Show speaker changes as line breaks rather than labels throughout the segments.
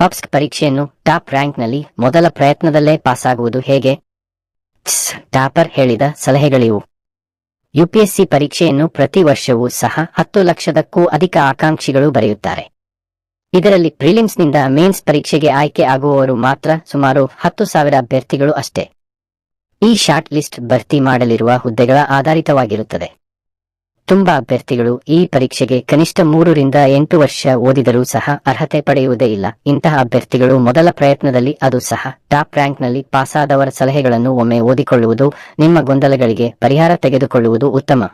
Ups ಪರೀಕ್ಷೆಯನ್ನು top ರ್ಯಾಂಕ್ನಲ್ಲಿ ಮೊದಲ ಪ್ರಯತ್ನದಲ್ಲೇ ಪಾಸಾಗುವುದು ಹೇಗೆ? ಟಾಪರ್ ಹೇಳಿದ ಸಲಹೆಗಳಿವು. ಯುಪಿಎಸ್ಸಿ ಪರೀಕ್ಷೆಯನ್ನು ಪ್ರತಿ ವರ್ಷವೂ ಸಹ ಹತ್ತು ಲಕ್ಷದಕ್ಕೂ ಅಧಿಕ ಆಕಾಂಕ್ಷಿಗಳು ಬರೆಯುತ್ತಾರೆ. ಇದರಲ್ಲಿ ಪ್ರಿಲಿಮ್ಸ್ನಿಂದ ಮೇನ್ಸ್ ಪರೀಕ್ಷೆಗೆ ಆಯ್ಕೆ ಆಗುವವರು ಮಾತ್ರ ಸುಮಾರು ಹತ್ತು ಸಾವಿರ ಅಭ್ಯರ್ಥಿಗಳು ಅಷ್ಟೇ. ಈ ಶಾರ್ಟ್ ಲಿಸ್ಟ್ ಭರ್ತಿ ಮಾಡಲಿರುವ ಹುದ್ದೆಗಳ ಆಧಾರಿತವಾಗಿರುತ್ತದೆ. ತುಂಬಾ ಅಭ್ಯರ್ಥಿಗಳು ಈ ಪರೀಕ್ಷೆಗೆ ಕನಿಷ್ಠ ಮೂರರಿಂದ ಎಂಟು ವರ್ಷ ಓದಿದರೂ ಸಹ ಅರ್ಹತೆ ಪಡೆಯುವುದೇ ಇಲ್ಲ. ಇಂತಹ ಅಭ್ಯರ್ಥಿಗಳು ಮೊದಲ ಪ್ರಯತ್ನದಲ್ಲಿ ಅದು ಸಹ ಟಾಪ್ ರ್ಯಾಂಕ್ನಲ್ಲಿ ಪಾಸಾದವರ ಸಲಹೆಗಳನ್ನು ಒಮ್ಮೆ ಓದಿಕೊಳ್ಳುವುದು, ನಿಮ್ಮ ಗೊಂದಲಗಳಿಗೆ ಪರಿಹಾರ ತೆಗೆದುಕೊಳ್ಳುವುದು ಉತ್ತಮ.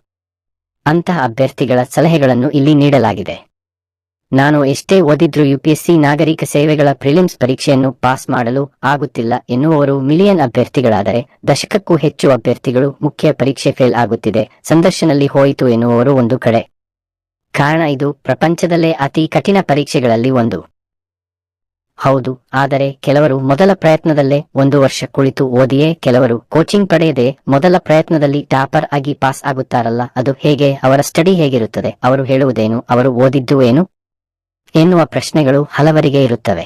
ಅಂತಹ ಅಭ್ಯರ್ಥಿಗಳ ಸಲಹೆಗಳನ್ನು ಇಲ್ಲಿ ನೀಡಲಾಗಿದೆ. ನಾನು ಎಷ್ಟೇ ಓದಿದ್ರೂ ಯುಪಿಎಸ್ಸಿ ನಾಗರಿಕ ಸೇವೆಗಳ ಪ್ರಿಲಿಮ್ಸ್ ಪರೀಕ್ಷೆಯನ್ನು ಪಾಸ್ ಮಾಡಲು ಆಗುತ್ತಿಲ್ಲ ಎನ್ನುವರು ಮಿಲಿಯನ್ ಅಭ್ಯರ್ಥಿಗಳಾದರೆ ದಶಕಕ್ಕೂ ಹೆಚ್ಚು ಅಭ್ಯರ್ಥಿಗಳು ಮುಖ್ಯ ಪರೀಕ್ಷೆ ಫೇಲ್ ಆಗುತ್ತಿದೆ ಸಂದರ್ಶನಲ್ಲಿ ಹೋಯಿತು ಎನ್ನುವರು ಒಂದು ಕಡೆ. ಕಾರಣ ಇದು, ಪ್ರಪಂಚದಲ್ಲೇ ಅತಿ ಕಠಿಣ ಪರೀಕ್ಷೆಗಳಲ್ಲಿ ಒಂದು. ಹೌದು, ಆದರೆ ಕೆಲವರು ಮೊದಲ ಪ್ರಯತ್ನದಲ್ಲೇ ಒಂದು ವರ್ಷ ಕುಳಿತು ಓದಿಯೇ ಕೆಲವರು ಕೋಚಿಂಗ್ ಪಡೆಯದೆ ಮೊದಲ ಪ್ರಯತ್ನದಲ್ಲಿ ಟಾಪರ್ ಆಗಿ ಪಾಸ್ ಆಗುತ್ತಾರಲ್ಲ, ಅದು ಹೇಗೆ, ಅವರ ಸ್ಟಡಿ ಹೇಗಿರುತ್ತದೆ, ಅವರು ಹೇಳುವುದೇನು, ಅವರು ಓದಿದ್ದು ಏನು? ಎನ್ನುವ ಪ್ರಶ್ನೆಗಳು ಹಲವರಿಗೆ ಇರುತ್ತವೆ.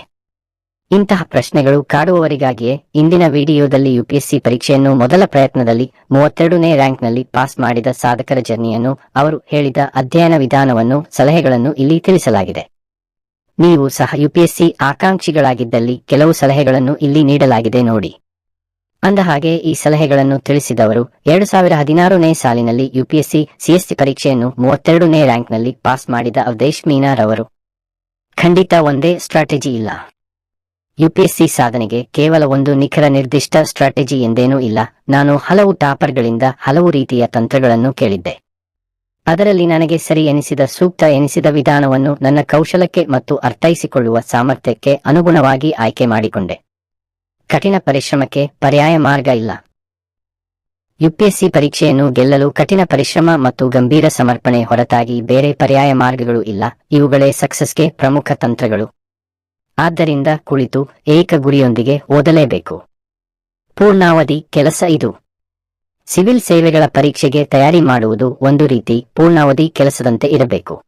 ಇಂತಹ ಪ್ರಶ್ನೆಗಳು ಕಾಡುವವರಿಗಾಗಿಯೇ ಇಂದಿನ ವಿಡಿಯೋದಲ್ಲಿ ಯುಪಿಎಸ್ಸಿ ಪರೀಕ್ಷೆಯನ್ನು ಮೊದಲ ಪ್ರಯತ್ನದಲ್ಲಿ ಮೂವತ್ತೆರಡನೇ ರ್ಯಾಂಕ್ನಲ್ಲಿ ಪಾಸ್ ಮಾಡಿದ ಸಾಧಕರ ಜರ್ನಿಯನ್ನು ಅವರು ಹೇಳಿದ ಅಧ್ಯಯನ ವಿಧಾನವನ್ನು, ಸಲಹೆಗಳನ್ನು ಇಲ್ಲಿ ತಿಳಿಸಲಾಗಿದೆ. ನೀವು ಸಹ ಯುಪಿಎಸ್ಸಿ ಆಕಾಂಕ್ಷಿಗಳಾಗಿದ್ದಲ್ಲಿ ಕೆಲವು ಸಲಹೆಗಳನ್ನು ಇಲ್ಲಿ ನೀಡಲಾಗಿದೆ ನೋಡಿ. ಅಂದಹಾಗೆ, ಈ ಸಲಹೆಗಳನ್ನು ತಿಳಿಸಿದವರು ಎರಡು ಸಾವಿರ ಹದಿನಾರನೇ ಸಾಲಿನಲ್ಲಿ ಯುಪಿಎಸ್ಸಿ ಸಿಎಸ್ಸಿ ಪರೀಕ್ಷೆಯನ್ನು ಮೂವತ್ತೆರಡನೇ ರ್ಯಾಂಕ್ನಲ್ಲಿ ಪಾಸ್ ಮಾಡಿದ ಅವಧೇಶ್ ಮೀನಾರ್ ಅವರು. ಖಂಡಿತ ಒಂದೇ ಸ್ಟ್ರಾಟಜಿ ಇಲ್ಲ. ಯುಪಿಎಸ್ಸಿ ಸಾಧನೆಗೆ ಕೇವಲ ಒಂದು ನಿಖರ ನಿರ್ದಿಷ್ಟ ಸ್ಟ್ರಾಟಜಿ ಎಂದೇನೂ ಇಲ್ಲ. ನಾನು ಹಲವು ಟಾಪರ್ಗಳಿಂದ ಹಲವು ರೀತಿಯ ತಂತ್ರಗಳನ್ನು ಕೇಳಿದ್ದೆ. ಅದರಲ್ಲಿ ನನಗೆ ಸರಿ ಎನಿಸಿದ ಸೂಕ್ತ ಎನಿಸಿದ ವಿಧಾನವನ್ನು ನನ್ನ ಕೌಶಲಕ್ಕೆ ಮತ್ತು ಅರ್ಥೈಸಿಕೊಳ್ಳುವ ಸಾಮರ್ಥ್ಯಕ್ಕೆ ಅನುಗುಣವಾಗಿ ಆಯ್ಕೆ ಮಾಡಿಕೊಂಡೆ. ಕಠಿಣ ಪರಿಶ್ರಮಕ್ಕೆ ಪರ್ಯಾಯ ಮಾರ್ಗ ಇಲ್ಲ. ಯುಪಿಎಸ್ಸಿ ಪರೀಕ್ಷೆಯನ್ನು ಗೆಲ್ಲಲು ಕಠಿಣ ಪರಿಶ್ರಮ ಮತ್ತು ಗಂಭೀರ ಸಮರ್ಪಣೆ ಹೊರತಾಗಿ ಬೇರೆ ಪರ್ಯಾಯ ಮಾರ್ಗಗಳು ಇಲ್ಲ. ಇವುಗಳೇ ಸಕ್ಸಸ್ಗೆ ಪ್ರಮುಖ ತಂತ್ರಗಳು. ಆದ್ದರಿಂದ ಕುಳಿತು ಏಕ ಗುರಿಯೊಂದಿಗೆ ಓದಲೇಬೇಕು. ಪೂರ್ಣಾವಧಿ ಕೆಲಸ ಇದು. ಸಿವಿಲ್ ಸೇವೆಗಳ ಪರೀಕ್ಷೆಗೆ ತಯಾರಿ ಮಾಡುವುದು ಒಂದು ರೀತಿ ಪೂರ್ಣಾವಧಿ ಕೆಲಸದಂತೆ ಇರಬೇಕು.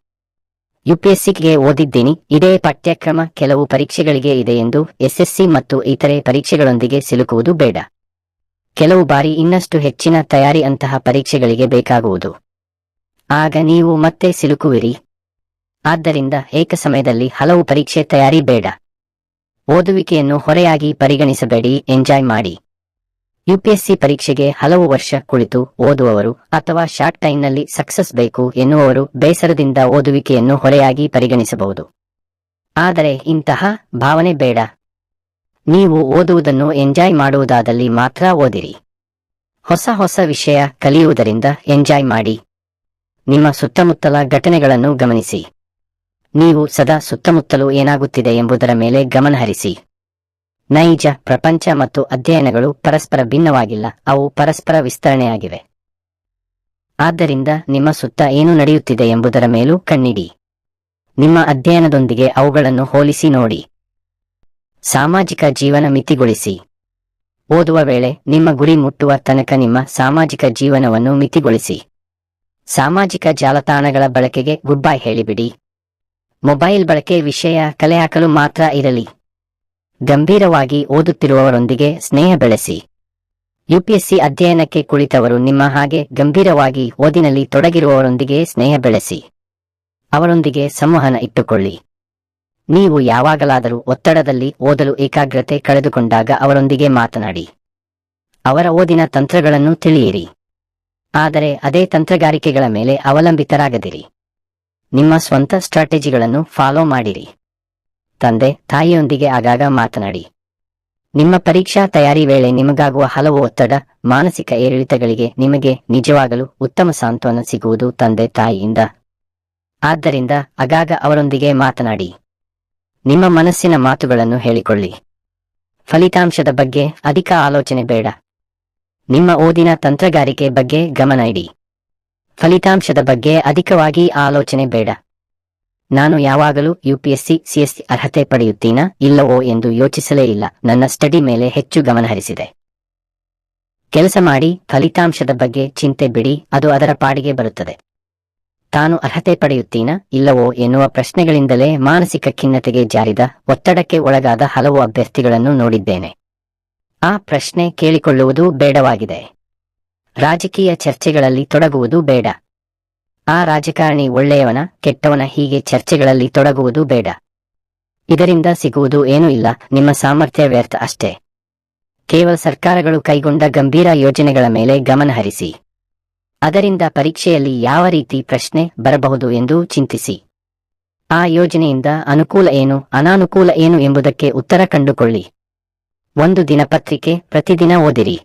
ಯುಪಿಎಸ್ಸಿಗೆ ಓದಿದ್ದೀನಿ. ಇದೇ ಪಠ್ಯಕ್ರಮ ಕೆಲವು ಪರೀಕ್ಷೆಗಳಿಗೆ ಇದೆ ಎಂದು ಎಸ್ಎಸ್ಸಿ ಮತ್ತು ಇತರೆ ಪರೀಕ್ಷೆಗಳೊಂದಿಗೆ ಸಿಲುಕುವುದು ಬೇಡ. ಕೆಲವು ಬಾರಿ ಇನ್ನಷ್ಟು ಹೆಚ್ಚಿನ ತಯಾರಿ ಅಂತಹ ಪರೀಕ್ಷೆಗಳಿಗೆ ಬೇಕಾಗುವುದು. ಆಗ ನೀವು ಮತ್ತೆ ಸಿಲುಕುವಿರಿ. ಆದ್ದರಿಂದ ಏಕ ಸಮಯದಲ್ಲಿ ಹಲವು ಪರೀಕ್ಷೆ ತಯಾರಿ ಬೇಡ. ಓದುವಿಕೆಯನ್ನು ಹೊರೆಯಾಗಿ ಪರಿಗಣಿಸಬೇಡಿ, ಎಂಜಾಯ್ ಮಾಡಿ. ಯುಪಿಎಸ್ಸಿ ಪರೀಕ್ಷೆಗೆ ಹಲವು ವರ್ಷ ಕುಳಿತು ಓದುವವರು ಅಥವಾ ಶಾರ್ಟ್ ಟೈಮ್ನಲ್ಲಿ ಸಕ್ಸಸ್ ಬೇಕು ಎನ್ನುವವರು ಬೇಸರದಿಂದ ಓದುವಿಕೆಯನ್ನು ಹೊರೆಯಾಗಿ ಪರಿಗಣಿಸಬಹುದು. ಆದರೆ ಇಂತಹ ಭಾವನೆ ಬೇಡ. ನೀವು ಓದುವುದನ್ನು ಎಂಜಾಯ್ ಮಾಡುವುದಾದಲ್ಲಿ ಮಾತ್ರ ಓದಿರಿ. ಹೊಸ ಹೊಸ ವಿಷಯ ಕಲಿಯುವುದರಿಂದ ಎಂಜಾಯ್ ಮಾಡಿ. ನಿಮ್ಮ ಸುತ್ತಮುತ್ತಲ ಘಟನೆಗಳನ್ನು ಗಮನಿಸಿ. ನೀವು ಸದಾ ಸುತ್ತಮುತ್ತಲೂ ಏನಾಗುತ್ತಿದೆ ಎಂಬುದರ ಮೇಲೆ ಗಮನಹರಿಸಿ ನೈಜ ಪ್ರಪಂಚ ಮತ್ತು ಅಧ್ಯಯನಗಳು ಪರಸ್ಪರ ಭಿನ್ನವಾಗಿಲ್ಲ, ಅವು ಪರಸ್ಪರ ವಿಸ್ತರಣೆಯಾಗಿವೆ. ಆದ್ದರಿಂದ ನಿಮ್ಮ ಸುತ್ತ ಏನು ನಡೆಯುತ್ತಿದೆ ಎಂಬುದರ ಮೇಲೂ ಕಣ್ಣಿಡಿ. ನಿಮ್ಮ ಅಧ್ಯಯನದೊಂದಿಗೆ ಅವುಗಳನ್ನು ಹೋಲಿಸಿ ನೋಡಿ. ಸಾಮಾಜಿಕ ಜೀವನ ಮಿತಿಗೊಳಿಸಿ. ಓದುವ ವೇಳೆ ನಿಮ್ಮ ಗುರಿ ಮುಟ್ಟುವ ತನಕ ನಿಮ್ಮ ಸಾಮಾಜಿಕ ಜೀವನವನ್ನು ಮಿತಿಗೊಳಿಸಿ. ಸಾಮಾಜಿಕ ಜಾಲತಾಣಗಳ ಬಳಕೆಗೆ ಗುಡ್ ಬೈ ಹೇಳಿಬಿಡಿ. ಮೊಬೈಲ್ ಬಳಕೆ ವಿಷಯ ಕಲೆ ಹಾಕಲು ಮಾತ್ರ ಇರಲಿ. ಗಂಭೀರವಾಗಿ ಓದುತ್ತಿರುವವರೊಂದಿಗೆ ಸ್ನೇಹ ಬೆಳೆಸಿ. ಯುಪಿಎಸ್ಸಿ ಅಧ್ಯಯನಕ್ಕೆ ಕುಳಿತವರು ನಿಮ್ಮ ಹಾಗೆ ಗಂಭೀರವಾಗಿ ಓದಿನಲ್ಲಿ ತೊಡಗಿರುವವರೊಂದಿಗೆ ಸ್ನೇಹ ಬೆಳೆಸಿ. ಅವರೊಂದಿಗೆ ಸಂವಹನ ಇಟ್ಟುಕೊಳ್ಳಿ. ನೀವು ಯಾವಾಗಲಾದರೂ ಒತ್ತಡದಲ್ಲಿ ಓದಲು ಏಕಾಗ್ರತೆ ಕಳೆದುಕೊಂಡಾಗ ಅವರೊಂದಿಗೆ ಮಾತನಾಡಿ. ಅವರ ಓದಿನ ತಂತ್ರಗಳನ್ನು ತಿಳಿಯಿರಿ. ಆದರೆ ಅದೇ ತಂತ್ರಗಾರಿಕೆಗಳ ಮೇಲೆ ಅವಲಂಬಿತರಾಗದಿರಿ. ನಿಮ್ಮ ಸ್ವಂತ ಸ್ಟ್ರಾಟಜಿಗಳನ್ನು ಫಾಲೋ ಮಾಡಿರಿ. ತಂದೆ, ತಾಯಿಯೊಂದಿಗೆ ಆಗಾಗ ಮಾತನಾಡಿ. ನಿಮ್ಮ ಪರೀಕ್ಷಾ ತಯಾರಿ ವೇಳೆ ನಿಮಗಾಗುವ ಹಲವು ಒತ್ತಡ, ಮಾನಸಿಕ ಏರಿಳಿತಗಳಿಗೆ ನಿಮಗೆ ನಿಜವಾಗಲು ಉತ್ತಮ ಸಾಂತ್ವನ ಸಿಗುವುದು ತಂದೆ, ತಾಯಿಯಿಂದ. ಆದ್ದರಿಂದ ಆಗಾಗ ಅವರೊಂದಿಗೆ ಮಾತನಾಡಿ. ನಿಮ್ಮ ಮನಸ್ಸಿನ ಮಾತುಗಳನ್ನು ಹೇಳಿಕೊಳ್ಳಿ. ಫಲಿತಾಂಶದ ಬಗ್ಗೆ ಅಧಿಕ ಆಲೋಚನೆ ಬೇಡ. ನಿಮ್ಮ ಓದಿನ ತಂತ್ರಗಾರಿಕೆ ಬಗ್ಗೆ ಗಮನ ಇಡಿ. ಫಲಿತಾಂಶದ ಬಗ್ಗೆ ಅಧಿಕವಾಗಿ ಆಲೋಚನೆ ಬೇಡ. ನಾನು ಯಾವಾಗಲೂ ಯುಪಿಎಸ್ಸಿ, ಸಿಎಸ್ಸಿ ಅರ್ಹತೆ ಪಡೆಯುತ್ತೀನಾ ಇಲ್ಲವೋ ಎಂದು ಯೋಚಿಸಲೇ ಇಲ್ಲ. ನನ್ನ ಸ್ಟಡಿ ಮೇಲೆ ಹೆಚ್ಚು ಗಮನಹರಿಸಿದೆ ಕೆಲಸ ಮಾಡಿ, ಫಲಿತಾಂಶದ ಬಗ್ಗೆ ಚಿಂತೆ ಬಿಡಿ, ಅದು ಅದರ ಪಾಡಿಗೆ ಬರುತ್ತದೆ. ತಾನು ಅರ್ಹತೆ ಪಡೆಯುತ್ತೀನಾ ಇಲ್ಲವೋ ಎನ್ನುವ ಪ್ರಶ್ನೆಗಳಿಂದಲೇ ಮಾನಸಿಕ ಖಿನ್ನತೆಗೆ ಜಾರಿದ ಒತ್ತಡಕ್ಕೆ ಒಳಗಾದ ಹಲವು ಅಭ್ಯರ್ಥಿಗಳನ್ನು ನೋಡಿದ್ದೇನೆ. ಆ ಪ್ರಶ್ನೆ ಕೇಳಿಕೊಳ್ಳುವುದು ಬೇಡವಾಗಿದೆ. ರಾಜಕೀಯ ಚರ್ಚೆಗಳಲ್ಲಿ ತೊಡಗುವುದು ಬೇಡ. ಆ ರಾಜಕಾರಣಿ ಒಳ್ಳೆಯವನ, ಕೆಟ್ಟವನ ಹೀಗೆ ಚರ್ಚೆಗಳಲ್ಲಿ ತೊಡಗುವುದು ಬೇಡ. ಇದರಿಂದ ಸಿಗುವುದು ಏನೂ ಇಲ್ಲ, ನಿಮ್ಮ ಸಾಮರ್ಥ್ಯ ವ್ಯರ್ಥ ಅಷ್ಟೇ. ಕೇವಲ ಸರ್ಕಾರಗಳು ಕೈಗೊಂಡ ಗಂಭೀರ ಯೋಜನೆಗಳ ಮೇಲೆ ಗಮನ ಹರಿಸಿ. ಅದರಿಂದ ಪರೀಕ್ಷೆಯಲ್ಲಿ ಯಾವ ರೀತಿ ಪ್ರಶ್ನೆ ಬರಬಹುದು ಎಂದು ಚಿಂತಿಸಿ. ಆ ಯೋಜನೆಯಿಂದ ಅನುಕೂಲ ಏನು, ಅನಾನುಕೂಲ ಏನು ಎಂಬುದಕ್ಕೆ ಉತ್ತರ ಕಂಡುಕೊಳ್ಳಿ. ಒಂದು ದಿನಪತ್ರಿಕೆ ಪ್ರತಿದಿನ ಓದಿರಿ.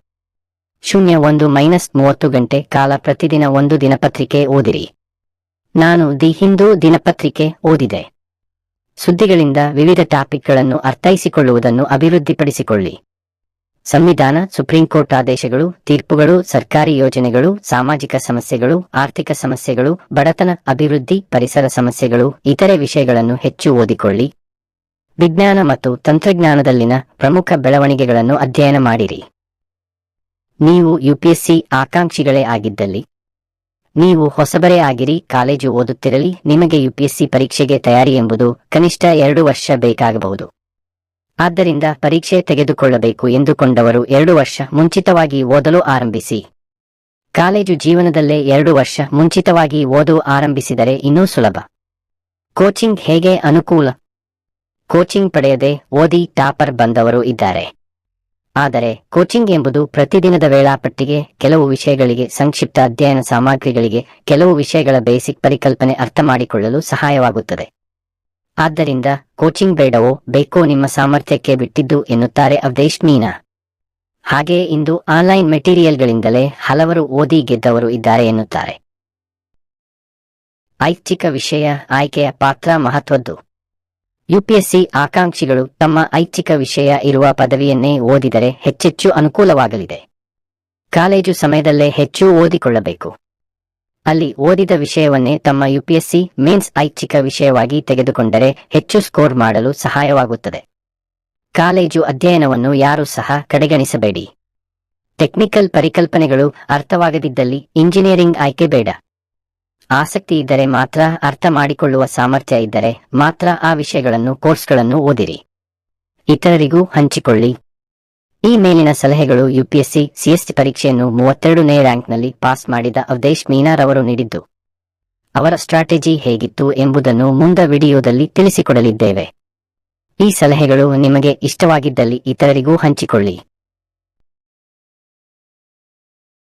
ಶೂನ್ಯ ಒಂದು ಮೈನಸ್ ಮೂವತ್ತು ಗಂಟೆ ಕಾಲ ಪ್ರತಿದಿನ ಒಂದು ದಿನಪತ್ರಿಕೆ ಓದಿರಿ. ನಾನು ದಿ ಹಿಂದೂ ದಿನಪತ್ರಿಕೆ ಓದಿದೆ. ಸುದ್ದಿಗಳಿಂದ ವಿವಿಧ ಟಾಪಿಕ್ಗಳನ್ನು ಅರ್ಥೈಸಿಕೊಳ್ಳುವುದನ್ನು ಅಭಿವೃದ್ಧಿಪಡಿಸಿಕೊಳ್ಳಿ. ಸಂವಿಧಾನ ಸುಪ್ರೀಂ ಕೋರ್ಟ್ ಆದೇಶಗಳು, ತೀರ್ಪುಗಳು, ಸರ್ಕಾರಿ ಯೋಜನೆಗಳು, ಸಾಮಾಜಿಕ ಸಮಸ್ಯೆಗಳು, ಆರ್ಥಿಕ ಸಮಸ್ಯೆಗಳು, ಬಡತನ, ಅಭಿವೃದ್ಧಿ, ಪರಿಸರ ಸಮಸ್ಯೆಗಳು, ಇತರೆ ವಿಷಯಗಳನ್ನು ಹೆಚ್ಚು ಓದಿಕೊಳ್ಳಿ. ವಿಜ್ಞಾನ ಮತ್ತು ತಂತ್ರಜ್ಞಾನದಲ್ಲಿನ ಪ್ರಮುಖ ಬೆಳವಣಿಗೆಗಳನ್ನು ಅಧ್ಯಯನ ಮಾಡಿರಿ. ನೀವು ಯುಪಿಎಸ್ಸಿ ಆಕಾಂಕ್ಷಿಗಳೇ ಆಗಿದ್ದಲ್ಲಿ. ನೀವು ಹೊಸಬರೇ ಆಗಿರಿ, ಕಾಲೇಜು ಓದುತ್ತಿರಲಿ, ನಿಮಗೆ ಯುಪಿಎಸ್ಸಿ ಪರೀಕ್ಷೆಗೆ ತಯಾರಿ ಎಂಬುದು ಕನಿಷ್ಠ ಎರಡು ವರ್ಷ ಬೇಕಾಗಬಹುದು. ಆದ್ದರಿಂದ ಪರೀಕ್ಷೆ ತೆಗೆದುಕೊಳ್ಳಬೇಕು ಎಂದುಕೊಂಡವರು ಎರಡು ವರ್ಷ ಮುಂಚಿತವಾಗಿ ಓದಲು ಆರಂಭಿಸಿ. ಕಾಲೇಜು ಜೀವನದಲ್ಲೇ ಎರಡು ವರ್ಷ ಮುಂಚಿತವಾಗಿ ಓದು ಆರಂಭಿಸಿದರೆ ಇನ್ನೂ ಸುಲಭ. ಕೋಚಿಂಗ್ ಹೇಗೆ ಅನುಕೂಲ? ಕೋಚಿಂಗ್ ಪಡೆಯದೆ ಓದಿ ಟಾಪರ್ ಬಂದವರು ಇದ್ದಾರೆ. ಆದರೆ ಕೋಚಿಂಗ್ ಎಂಬುದು ಪ್ರತಿದಿನದ ವೇಳಾಪಟ್ಟಿಗೆ, ಕೆಲವು ವಿಷಯಗಳಿಗೆ, ಸಂಕ್ಷಿಪ್ತ ಅಧ್ಯಯನ ಸಾಮಗ್ರಿಗಳಿಗೆ, ಕೆಲವು ವಿಷಯಗಳ ಬೇಸಿಕ್ ಪರಿಕಲ್ಪನೆ ಅರ್ಥ ಮಾಡಿಕೊಳ್ಳಲು ಸಹಾಯವಾಗುತ್ತದೆ. ಆದ್ದರಿಂದ ಕೋಚಿಂಗ್ ಬೇಡವೋ ಬೇಕೋ ನಿಮ್ಮ ಸಾಮರ್ಥ್ಯಕ್ಕೆ ಬಿಟ್ಟಿದ್ದು ಎನ್ನುತ್ತಾರೆ ಅವದೇಶ್ ಮೀನಾ. ಹಾಗೆ ಇಂದು ಆನ್ಲೈನ್ ಮೆಟೀರಿಯಲ್ಗಳಿಂದಲೇ ಹಲವರು ಓದಿ ಗೆದ್ದವರು ಇದ್ದಾರೆ ಎನ್ನುತ್ತಾರೆ. ಐಚ್ಛಿಕ ವಿಷಯ ಆಯ್ಕೆಯ ಪಾತ್ರ ಮಹತ್ವದ್ದು. ಯುಪಿಎಸ್ಸಿ ಆಕಾಂಕ್ಷಿಗಳು ತಮ್ಮ ಐಚ್ಛಿಕ ವಿಷಯ ಇರುವ ಪದವಿಯನ್ನೇ ಓದಿದರೆ ಹೆಚ್ಚೆಚ್ಚು ಅನುಕೂಲವಾಗಲಿದೆ. ಕಾಲೇಜು ಸಮಯದಲ್ಲೇ ಹೆಚ್ಚು ಓದಿಕೊಳ್ಳಬೇಕು. ಅಲ್ಲಿ ಓದಿದ ವಿಷಯವನ್ನೇ ತಮ್ಮ ಯುಪಿಎಸ್ಸಿ ಮೇನ್ಸ್ ಐಚ್ಛಿಕ ವಿಷಯವಾಗಿ ತೆಗೆದುಕೊಂಡರೆ ಹೆಚ್ಚು ಸ್ಕೋರ್ ಮಾಡಲು ಸಹಾಯವಾಗುತ್ತದೆ. ಕಾಲೇಜು ಅಧ್ಯಯನವನ್ನು ಯಾರೂ ಸಹ ಕಡೆಗಣಿಸಬೇಡಿ. ಟೆಕ್ನಿಕಲ್ ಪರಿಕಲ್ಪನೆಗಳು ಅರ್ಥವಾಗದಿದ್ದಲ್ಲಿ ಇಂಜಿನಿಯರಿಂಗ್ ಆಯ್ಕೆ ಬೇಡ. ಆಸಕ್ತಿ ಇದ್ದರೆ ಮಾತ್ರ ಅರ್ಥ ಮಾಡಿಕೊಳ್ಳುವ ಸಾಮರ್ಥ್ಯ ಇದ್ದರೆ ಮಾತ್ರ ಆ ವಿಷಯಗಳನ್ನು ಕೋರ್ಸ್ಗಳನ್ನು ಓದಿರಿ. ಇತರರಿಗೂ ಹಂಚಿಕೊಳ್ಳಿ. ಈ ಮೇಲಿನ ಸಲಹೆಗಳು ಯುಪಿಎಸ್ಸಿ, ಸಿಎಸ್ಟಿ ಪರೀಕ್ಷೆಯನ್ನು ಮೂವತ್ತೆರಡನೇ ರ್ಯಾಂಕ್ನಲ್ಲಿ ಪಾಸ್ ಮಾಡಿದ ಅವಧೇಶ್ ಮೀನಾರ್ ಅವರು ನೀಡಿದ್ದು. ಅವರ ಸ್ಟ್ರಾಟಜಿ ಹೇಗಿತ್ತು ಎಂಬುದನ್ನು ಮುಂದ ವಿಡಿಯೋದಲ್ಲಿ ತಿಳಿಸಿಕೊಡಲಿದ್ದೇವೆ. ಈ ಸಲಹೆಗಳು ನಿಮಗೆ ಇಷ್ಟವಾಗಿದ್ದಲ್ಲಿ ಇತರರಿಗೂ ಹಂಚಿಕೊಳ್ಳಿ.